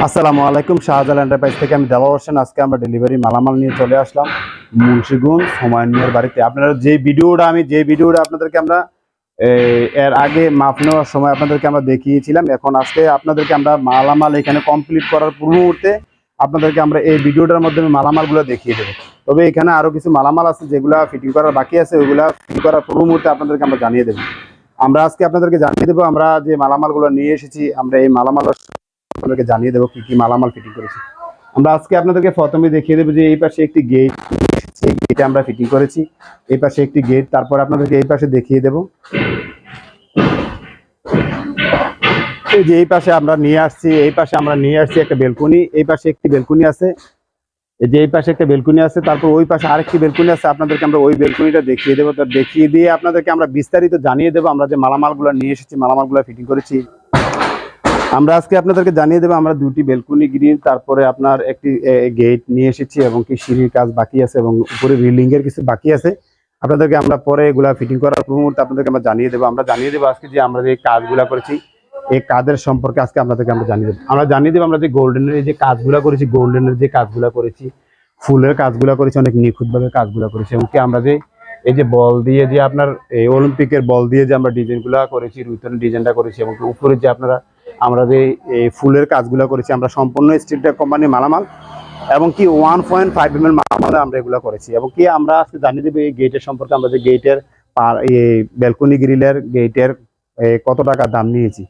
আসসালামু আলাইকুম শাহজাল এন্টারপ্রাইজ থেকে আমি দেওয়া হোসেন। আজকে আমরা ডেলিভারি মালামাল নিয়ে চলে আসলাম মুন্সিগঞ্জ হুমায়ুন মিয়ার বাড়িতে। আপনারা যে ভিডিওটা, আমি যে ভিডিওটা আপনাদেরকে আমরা এর আগে মাপ নেওয়ার সময় আপনাদেরকে আমরা দেখিয়েছিলাম, এখন আজকে আপনাদেরকে আমরা মালামাল এখানে কমপ্লিট করার পূর্ব মুহূর্তে আপনাদেরকে আমরা এই ভিডিওটার মাধ্যমে মালামালগুলো দেখিয়ে দেবো। তবে এখানে আরও কিছু মালামাল আছে, যেগুলা ফিটিং করার বাকি আছে, ওইগুলা ফিটিং করার পূর্ব মুহূর্তে আপনাদেরকে আমরা জানিয়ে দেবো। আমরা আজকে আপনাদেরকে জানিয়ে দেবো, আমরা যে মালামালগুলো নিয়ে এসেছি, আমরা এই মালামাল আপনাদেরকে জানিয়ে দেবো কি কি মালামাল ফিটিং করেছি। আমরা আজকে আপনাদেরকে প্রথমে দেখিয়ে দেবো যে এই পাশে একটি গেট এই গেটে আমরা ফিটিং করেছি। এই পাশে একটি গেট তারপর আপনাদেরকে এই পাশে দেখিয়ে দেবো। এই যে এই পাশে আমরা নিয়ে আসছি, এই পাশে আমরা নিয়ে আসছি একটা বেলকনি, এই পাশে একটি বেলকনি আছে। এই যে এই পাশে একটা বেলকনি আছে, তারপর ওই পাশে আরেকটি বেলকুনি আছে, আপনাদেরকে আমরা ওই বেলকনিটা দেখিয়ে দেবো। তো দেখিয়ে দিয়ে আপনাদেরকে আমরা বিস্তারিত জানিয়ে দেবো আমরা যে মালামালগুলো নিয়ে এসেছি, মালামালগুলো ফিটিং করেছি। আমরা আজকে আপনাদেরকে জানিয়ে দেবো, আমরা দুটি বেলকনি গ্রিল তারপরে আপনার একটি গেট নিয়ে এসেছি এবং কি সিঁড়ির কাজ বাকি আছে এবং উপরে এর কিছু বাকি আছে। আপনাদেরকে আমরা পরে এগুলা ফিটিং করার মুহূর্তে আপনাদেরকে আমরা জানিয়ে দেবো। আমরা জানিয়ে দেবো আজকে যে আমরা যে কাজগুলা করেছি, এই কাজের সম্পর্কে আজকে আপনাদেরকে আমরা জানিয়ে দেবো। আমরা জানিয়ে দেবো, আমরা যে গোল্ডেনের যে কাজগুলা করেছি গোল্ডেনের যে কাজগুলা করেছি, ফুলের কাজগুলা করেছি, অনেক নিখুঁতভাবে কাজগুলা করেছি এবং কি আমরা যে এই যে বল দিয়ে যে আপনার, এই অলিম্পিকের বল দিয়ে যে আমরা ডিজাইনগুলো করেছি, রুইতনের ডিজাইনটা করেছি এবং উপরে যে আপনারা আমরা যে এই ফুলের কাজগুলো করেছি, আমরা সম্পূর্ণ স্ট্রিট কোম্পানি মালামাল এবং কি one point five M L মালামাল আমরা এগুলো করেছি। এবং কি আমরা আজকে জানিয়ে দেবো এই গেটের সম্পর্কে, আমরা যে গেটের ব্যালকনি গ্রিলের গেটের কত টাকা দাম নিয়েছি,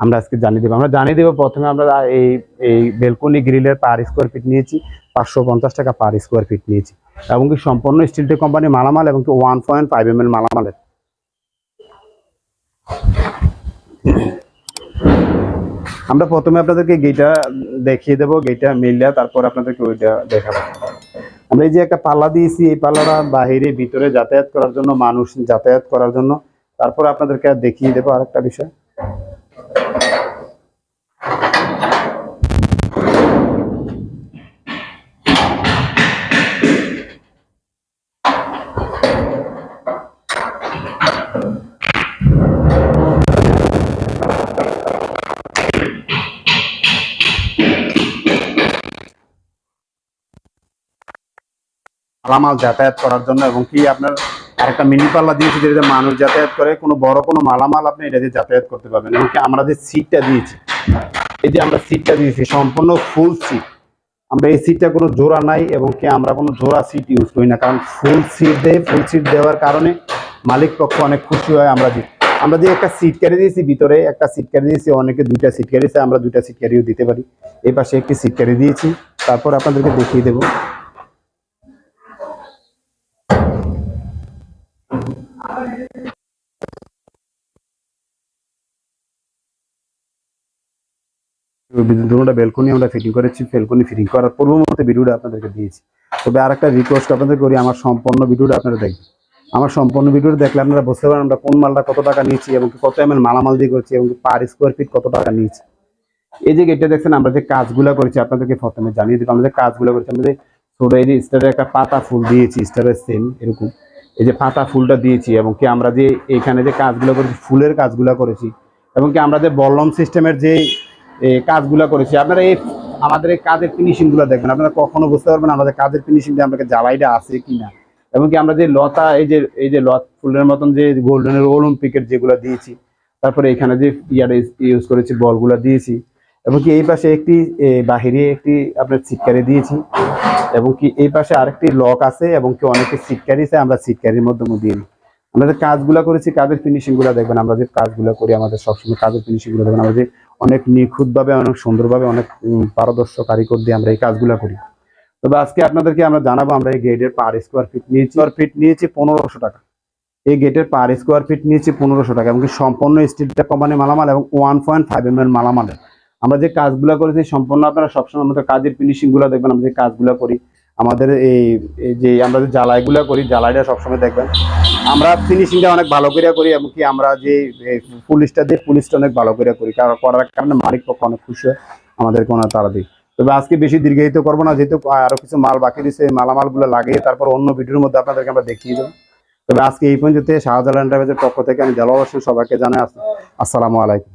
আমরা আজকে জানিয়ে দেবো। আমরা জানিয়ে দেবো প্রথমে আমরা এই এই ব্যালকনি গ্রিলের পার স্কোয়ার ফিট নিয়েছি, পাঁচশো পঞ্চাশ টাকা পার স্কোয়ার ফিট নিয়েছি। এবং কি সম্পূর্ণ স্টিল কোম্পানি মালামাল এবং কি one point five M L মালামালের। আমরা প্রথমে আপনাদেরকে গেটা দেখিয়ে দেবো গেটা মিললে তারপর আপনাদেরকে ওইটা দেখাবো। আমরা এই যে একটা পাল্লা দিয়েছি, এই পাল্লাটা বাহিরে ভিতরে যাতায়াত করার জন্য, মানুষ যাতায়াত করার জন্য। তারপর আপনাদেরকে দেখিয়ে দেবো আরেকটা বিষয়। মালামাল যাতায়াত করার জন্য এবং কি আপনার আরেকটা মিনি পাল্লা দিয়েছি যেটাতে মানুষ যাতায়াত করে, কোনো বড় কোনো মালামাল আপনি এটা দিয়ে যাতায়াত করতে পারবেন এবং কি আমরা যে সিটটা দিয়েছি, এই যে আমরা সিটটা দিয়েছি, সম্পূর্ণ ফুল সিট আমরা এই সিটটা কোনো জোড়া নাই এবং কি আমরা কোনো জোড়া সিট ইউজ করি না, কারণ ফুল সিট দেয় ফুল সিট দেওয়ার কারণে মালিক পক্ষ অনেক খুশি হয় আমরা যে আমরা যে একটা সিট ক্যারি দিয়েছি, ভিতরে একটা সিট ক্যারি দিয়েছি, অনেকে দুইটা সিট ক্যারিছে আমরা দুইটা সিট ক্যারিও দিতে পারি। এই পাশে একটি সিট ক্যারি দিয়েছি। তারপর আপনাদেরকে দেখিয়ে দেবো। আমরা ফিটিং করেছি ফিটিং করার পূর্ব ভিডিওটা আপনাদেরকে দিয়েছি। তবে আর একটা রিকোয়েস্ট আপনাদের করি, আমার ভিডিওটা আপনারা দেখবেন। আমার সম্পূর্ণ ভিডিওটা দেখলে আপনারা বুঝতে পারেন আমরা কোন মালটা কত টাকা নিয়েছি এবং কত এম মালামাল দিয়ে করেছি এবং পার স্কোয়ার ফিট কত টাকা নিয়েছি। এই যে গেটটা দেখছেন, আমরা যে কাজগুলো করেছি, আপনাদেরকে প্রথমে জানিয়ে দিব আমরা যে কাজগুলো করেছি, আমরা যে ছোট এই স্টারের একটা পাতা ফুল দিয়েছি স্টারের সেম এরকম। এই যে পাতা ফুলটা দিয়েছি এবং কি আমরা যে এখানে যে কাজগুলো করেছি, ফুলের কাজগুলো করেছি এবং কি আমরা যে বল্লম সিস্টেমের যে কাজগুলো করেছি, আপনারা এই আমাদের এই কাজের ফিনিশিংগুলো দেখবেন? আপনারা কখনো বুঝতে পারবেন আমাদের কাজের ফিনিশিং দিয়ে আমাদের জ্বালাইটা আছে কিনা? এবং কি আমরা যে লতা, এই যে এই যে লত ফুলের মতন যে গোল্ডেনের অলিম্পিকের যেগুলো দিয়েছি, তারপরে এখানে যে ইয়ার ইউজ করেছি, বলগুলো দিয়েছি এবং কি এই পাশে একটি বাহিরে একটি আপনার সিটকারি দিয়েছি। এবং কি এই পাশে আরেকটি লক আছে এবং কি অনেকে সিটকারি আছে আমরা সিটকারির মাধ্যমে দিয়ে দিই। আমরা যে কাজগুলো করেছি কাজের ফিনিশিংগুলো দেখবেন আমরা যে কাজগুলো করি আমাদের সবসময় কাজের ফিনিশিংগুলো দেখবেন আমরা যে অনেক নিখুঁতভাবে অনেক সুন্দরভাবে অনেক পারদর্শ কারিগর দিয়ে আমরা এই কাজগুলো করি। তবে আজকে আপনাদেরকে আমরা জানাব আমরা এই গেটের পার স্কোয়ার ফিট নিয়েছি। স্কোয়ার ফিট নিয়েছি পনেরোশো টাকা। এই গেটের পার স্কোয়ার ফিট নিয়েছি পনেরোশো টাকা এবং কি সম্পূর্ণ স্টিলটা কোম্পানি মালামাল এবং one point five M L মালামালের আমরা যে কাজগুলো করেছি সম্পূর্ণ আপনারা সবসময় আমাদের কাজের ফিনিশিংগুলো দেখবেন, আমরা যে কাজগুলো করি, আমাদের এই যে আমরা যে জ্বালাইগুলো করি, জ্বালাইটা সবসময় দেখবেন। আমরা ফিনিশিংটা অনেক ভালো করে করি এবং কি আমরা যে পুলিশটা দিই পুলিশটা অনেক ভালো করে করি, কারণ করার কারণে মালিক পক্ষ অনেক খুশি হয়, আমাদেরকে ওনার তারা দিই তবে আজকে বেশি দীর্ঘায়িত করব না, যেহেতু আরও কিছু মাল বাকি এই মালামালগুলো লাগিয়ে তারপর অন্য ভিডিওর মধ্যে আপনাদেরকে আমরা দেখিয়ে দেবো। তবে আজকে এই পর্যন্ত শাহজালাল এন্টারপ্রাইজের পক্ষ থেকে আমি দেওয়া সবাইকে জানাই আস- আসসালামু আলাইকুম।